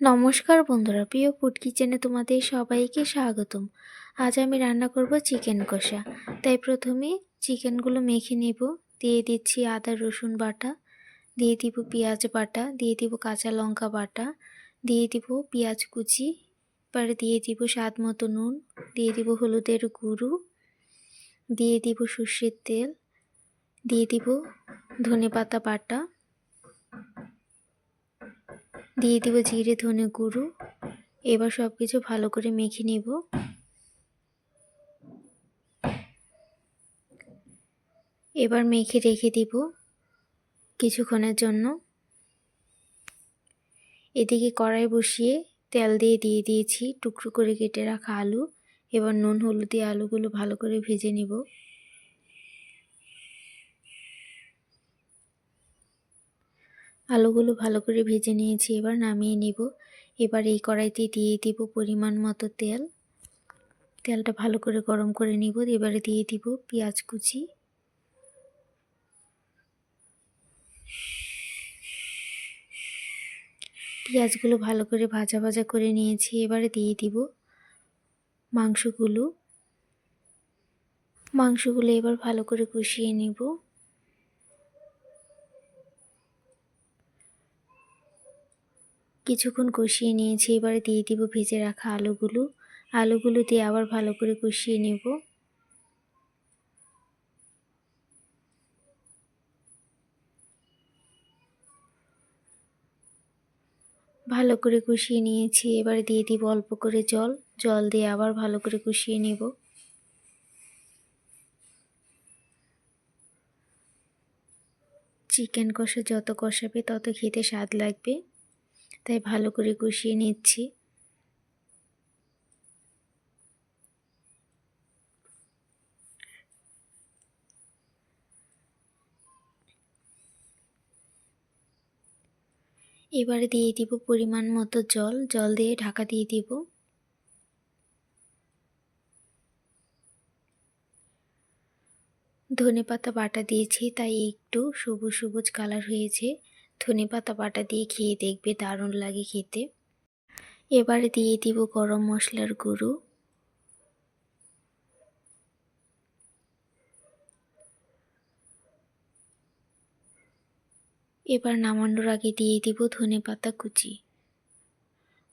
নমস্কার বন্ধুরা, প্রিয় ফুড কিচেনে তোমাদের সবাইকে স্বাগতম। আজ আমি রান্না করব চিকেন কষা। তাই প্রথমে চিকেনগুলো মেখে নেব। দিয়ে দিচ্ছি আদা, রসুন বাটা, দিয়ে দিব পেঁয়াজ বাটা, দিয়ে দিব কাঁচা লঙ্কা বাটা, দিয়ে দিব পেঁয়াজ কুচি, এবারে দিয়ে দিব স্বাদ মতো নুন, দিয়ে দিব হলুদের গুঁড়ো, দিয়ে দিব সর্ষের তেল, দিয়ে দিব ধনে পাতা বাটা দিয়ে দিব জিরে, ধনে গুঁড়ো। এবার সব কিছু ভালো করে মেখে নেব। এবার মেখে রেখে দিব কিছুক্ষণের জন্য। এদিকে কড়াই বসিয়ে তেল দিয়ে দিয়ে দিয়েছি, টুকরো করে কেটে রাখা আলু। এবার নুন, হলুদ দিয়ে আলুগুলো ভালো করে ভেজে নেব। আলুগুলো ভালো করে ভেজে নিয়েছি, এবার নামিয়ে নিব। এবার এই কড়াইতে দিয়ে দিব পরিমাণ মতো তেল। তেলটা ভালো করে গরম করে নিব। এবারে দিয়ে দিব পেঁয়াজ কুচি। পেঁয়াজগুলো ভালো করে ভাজা ভাজা করে নিয়েছি। এবারে দিয়ে দিব মাংসগুলো। মাংসগুলো এবার ভালো করে কষিয়ে নিব। কিছুক্ষণ কষিয়ে নিয়েছি, এবারে দিয়ে দিব ভেজে রাখা আলুগুলো। আলুগুলো দিয়ে আবার ভালো করে কষিয়ে নেব। ভালো করে কষিয়ে নিয়েছি, এবারে দিয়ে দিব অল্প করে জল। জল দিয়ে আবার ভালো করে কষিয়ে নেব। চিকেন কষা যত কষাবে তত খেতে স্বাদ লাগবে। তাই ভালো করে কষিয়ে নিচ্ছি। এবারে দিয়ে দিব পরিমাণ মতো জল জল দিয়ে ঢাকা দিয়ে দিব। ধনে পাতা বাটা দিয়েছি, তাই একটু সবুজ সবুজ কালার হয়েছে। ধনে পাতা বাটা দিয়ে খেয়ে দেখবে, দারুণ লাগে খেতে। এবারে দিয়ে দিব গরম মশলার গুঁড়ো। এবার নামানোর আগে দিয়ে দিব ধনে পাতা কুচি।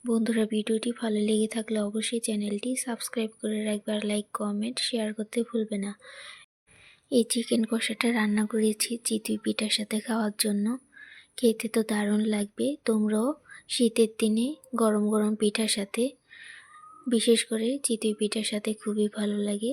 বন্ধুরা, ভিডিওটি ভালো লেগে থাকলে অবশ্যই চ্যানেলটি সাবস্ক্রাইব করে রাখবে আর লাইক, কমেন্ট, শেয়ার করতে ভুলবে না। এই চিকেন কষাটা রান্না করেছি, চিতুই পিঠার সাথে খাওয়ার জন্য। খেতে তো দারুণ লাগবে। তোমরাও শীতের দিনে গরম গরম পিঠার সাথে, বিশেষ করে চিতই পিঠার সাথে খুবই ভালো লাগে।